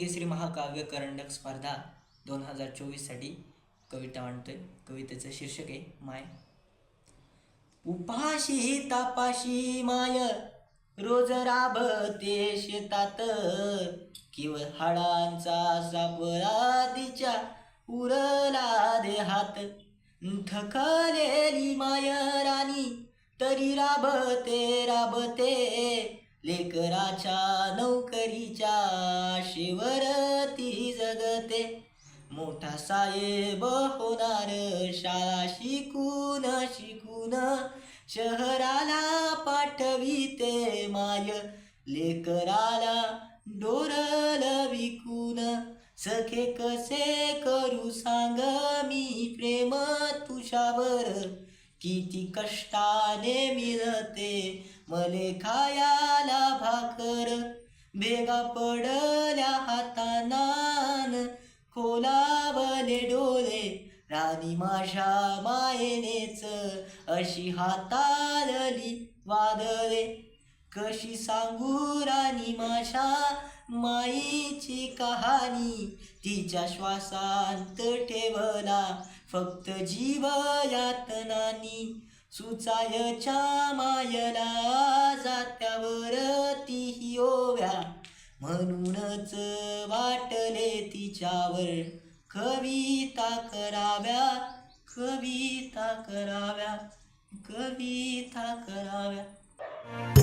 महाकाव्य करंडक स्पर्धा दोन हजार चोवीससाठी कविता मांडतोय कवितेचं शीर्षक आहे माय. उपाशी तापाशी माय. रोज राबते शेतात. केवळ हाडांचा सापळा तिच्या उरला देहात. थकलेली माय राणी तरी राबते राबते. लेकराच्या नोकरीच्या शिवर ती जगते. मोठा साहेब होणार शाळा शिकून शिकून शहराला पाठविते माय लेकराला डोरल विकून सखे कसे करू सांग मी प्रेम तुझ्यावर. किती कष्टाने मिळते मले खायाला भाकर बेगा पडल्या हातानान खोलावले डोळे. राणी माझ्या मायेनेच अशी हाताळली वादळे. कशी सांगू राणी माझ्या माईची कहाणी? तिच्या श्वासांत ठेवला फक्त जीव यातनानी सुचायच्या मायला म्हणूनच वाटले तिच्यावर कविता कराव्या कविता कराव्या कविता कराव्या.